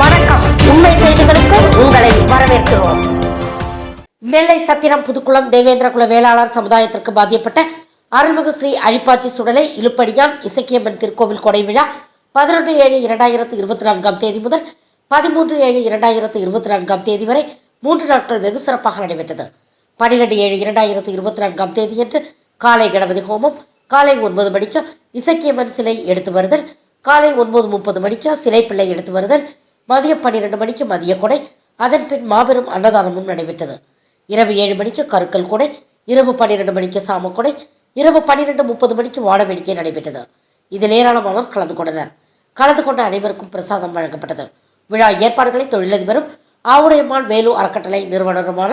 வணக்கம். உண்மை செய்திகளுக்கு உங்களை வரவேற்கிறோம். நெல்லை சத்திரம் புதுக்குளம் தேவேந்திரகுல வேளாளர் சமுதாயத்திற்கு பாதிக்கப்பட்ட அருள்மிகு ஸ்ரீ அழிப்பாச்சி சுடலை இழுப்படியான் இசக்கியம்மன் திருக்கோவில் கொடை விழா பதினொன்று ஏழு இரண்டாயிரத்து இருபத்தி நான்காம் தேதி முதல் பதிமூன்று ஏழு இரண்டாயிரத்து இருபத்தி நான்காம் தேதி வரை மூன்று நாட்கள் வெகு சிறப்பாக நடைபெற்றது. பன்னிரெண்டு ஏழு இரண்டாயிரத்து இருபத்தி நான்காம் தேதியன்று காலை கணபதி ஹோமம் காலை ஒன்பது மணிக்கு இசக்கியம்மன் சிலை எடுத்து வருதல் காலை ஒன்பது முப்பது மணிக்கு சிலை பிள்ளை எடுத்து வருதல். மதியம் பன்னிரெண்டு மணிக்கு மதிய கொடை. அதன் பின் மாபெரும் அன்னதானமும் நடைபெற்றது. இரவு ஏழு மணிக்கு கருக்கல் கொடை. இரவு பன்னிரெண்டு மணிக்கு சாமக்கொடை இரவு பன்னிரெண்டு முப்பது மணிக்கு வானவேடிக்கை நடைபெற்றது. இதில் ஏராளமானோர் கலந்து கொண்டனர். கலந்து கொண்ட அனைவருக்கும் பிரசாதம் வழங்கப்பட்டது. விழா ஏற்பாடுகளை தொழிலதிபரும் ஆவுடையம்மாள் வேலு அறக்கட்டளை நிறுவனருமான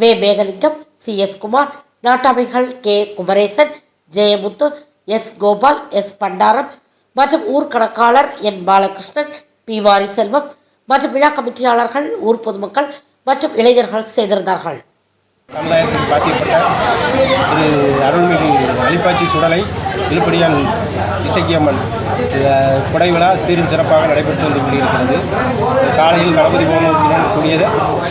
வே. Megalingam C. S. Kumar நாட்டாமைகள் K. Kumaresan Jeyamuthu S. Gopal S. Pandaram மற்றும் ஊர் கணக்காளர் என் பாலகிருஷ்ணன் பி வாரி செல்வம் மற்றும் விழா கமிட்டியாளர்கள் ஊர் பொதுமக்கள் மற்றும் இளைஞர்கள் செய்திருந்தார்கள் சமுதாயத்தில் பாத்தியப்பட்ட திரு அருள்மிகு அலிப்பாச்சி சுடலை இழுப்படியான் இசக்கியம்மன் கொடை விழா சீரும் சிறப்பாக நடைபெற்று வந்து கொண்டிருக்கிறது. காலையில் கணபதி ஹோமத்துடன் கூடியது.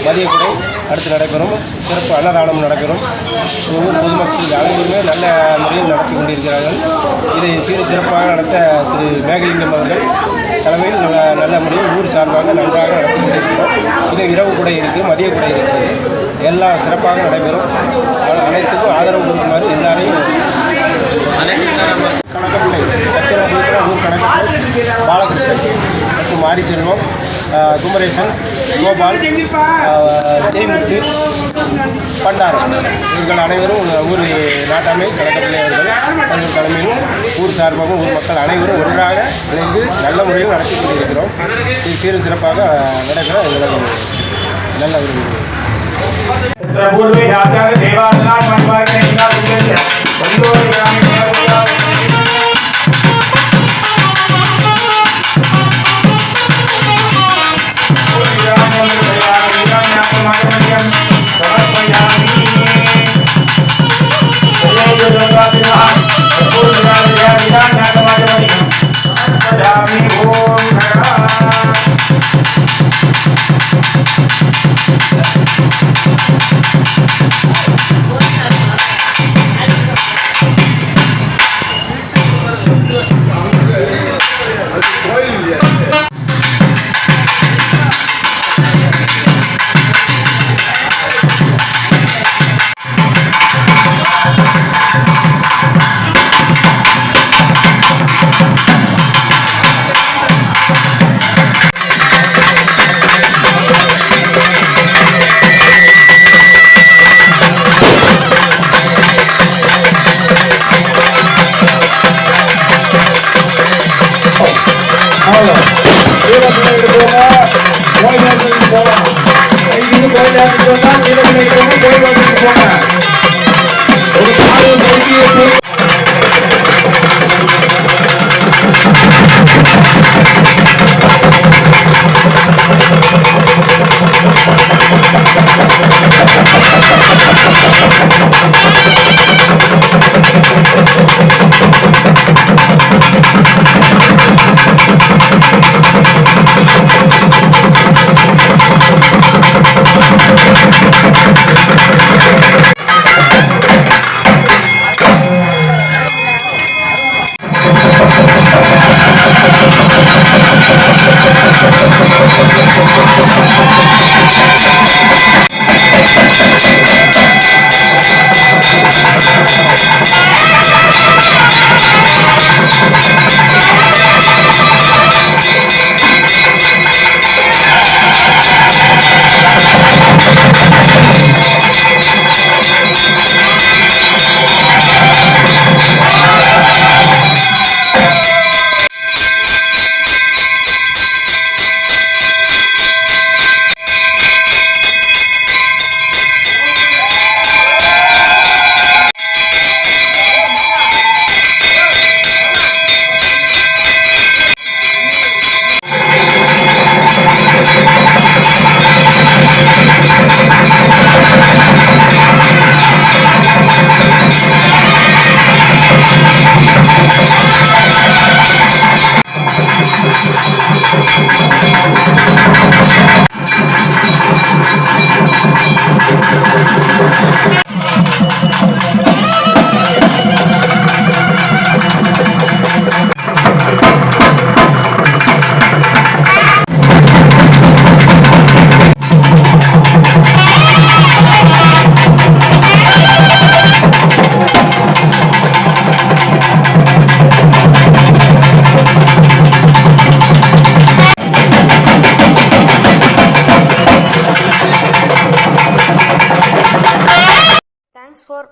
மதிய கொடை அடுத்து நடைபெறும். சிறப்பு அன்னதானம் நடைபெறும். ஊர் பொதுமக்கள் அனைவருமே நல்ல முறையில் நடத்தி கொண்டிருக்கிறார்கள். இதை சீர சிறப்பாக நடத்த திரு மேகலிங்கம் அவர்கள் தலைமையில் நல்ல- நல்ல முறையில் ஊர் சார்பாக நன்றாக நடத்தி கொண்டிருக்கிறோம் இது இரவு குடை இருக்குது மதிய குடை இருக்குது எல்லாம் சிறப்பாக நடைபெறும். அனைத்து குமரேசன் கோபால் அஹ், ஜெயமுத்து பண்டாரம் இவர்கள் அனைவரும் ஊர் நாட்டாமை கணக்கப்பிள்ளை அவர்கள் அவர்கள் தலைமையிலும் ஊர் சார்பாகவும் ஊர் மக்கள் அனைவரும் ஒன்றாக இணைந்து நல்ல முறையில் நடத்தி கொண்டிருக்கிறோம் இது சீரும் சிறப்பாக நடைபெற எங்களுக்கு நல்ல ஒரு तत्र पूर्वे जातः देवासनात् मणिमार्गेण सुन्दर्य वन्दो निगामि देवता போங்க போங்க ஒரு பாடல்